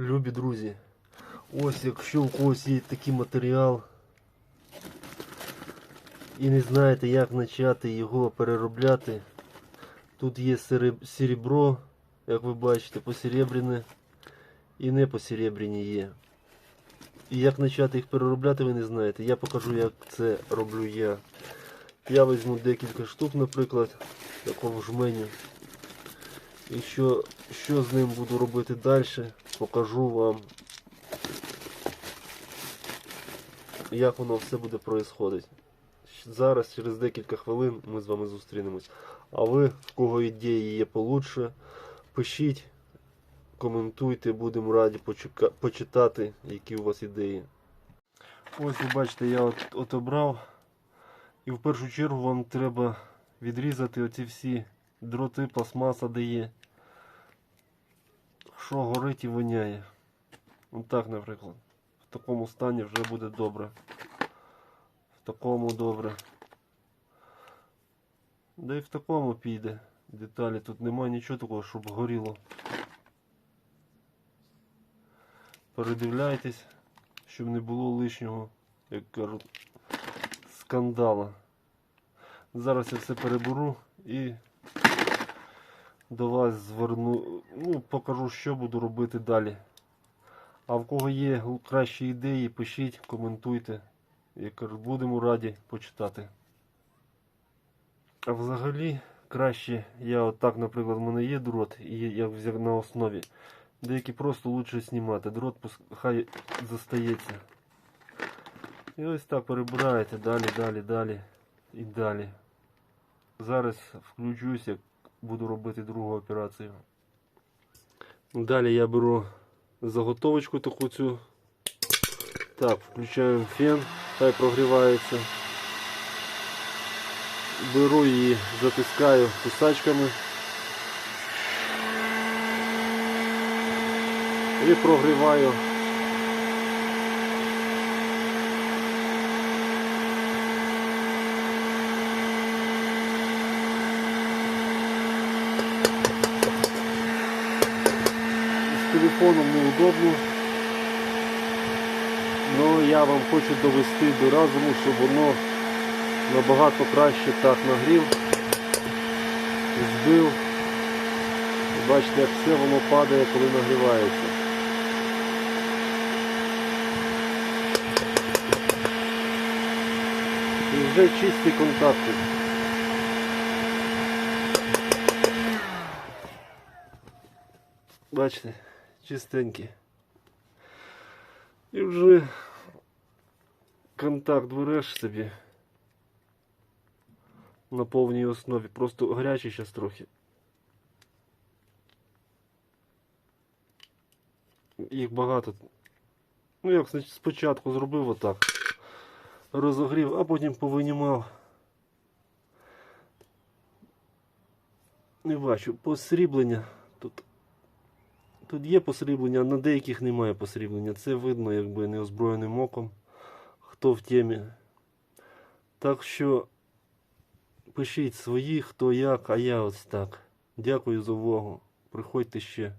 Любі друзі, ось якщо у когось є такий матеріал і не знаєте, як почати його переробляти, тут є серебро, як ви бачите, посеребряне і не посеребряні є. І як почати їх переробляти, ви не знаєте. Я покажу, як це роблю я. Я візьму декілька штук, наприклад, такого жменю. І що, що з ним буду робити далі, покажу вам, як воно все буде происходити. Зараз, через декілька хвилин, ми з вами зустрінемось. А ви, в кого ідеї є получше, пишіть, коментуйте, будемо раді почитати, які у вас ідеї. Ось ви бачите, я от обрав. І в першу чергу вам треба відрізати оці всі дроти, пластмаса де є. Що горить і воняє. Ось так, наприклад. В такому стані вже буде добре. В такому добре. Да і в такому піде. Деталі тут немає нічого такого, щоб горіло. Передивляйтесь, щоб не було лишнього, як кажуть, скандала. Зараз я все переберу і до вас зверну, ну, покажу, що буду робити далі. А в кого є кращі ідеї, пишіть, коментуйте. Я кажу, будемо раді почитати. А взагалі краще, я отак, наприклад, в мене є дрот, і я взяв на основі. Деякі просто лучше знімати. Дрот хай застається. І ось так перебираєте далі, далі, далі і далі. Зараз включусь, як буду робити другу операцію. Далі я беру заготовочку таку цю. Так, включаємо фен, хай прогрівається. Беру її, затискаю кусачками. І прогріваю. Телефоном неудобно. Но я вам хочу довести до разуму, щоб воно набагато краще так нагрів, збив. Бачите, як все воно падає, коли нагрівається. І вже чисті контакти. Бачите, чистенькі. І вже контакт береш собі на повній основі. Просто гарячий зараз трохи. Їх багато. Ну як спочатку зробив отак. Розогрів, а потім повинімав. Не бачу, посріблення. Тут Тут є посріблення, на деяких немає посріблення. Це видно якби неозброєним оком, хто в темі. Так що пишіть свої, хто як, а я ось так. Дякую за увагу. Приходьте ще.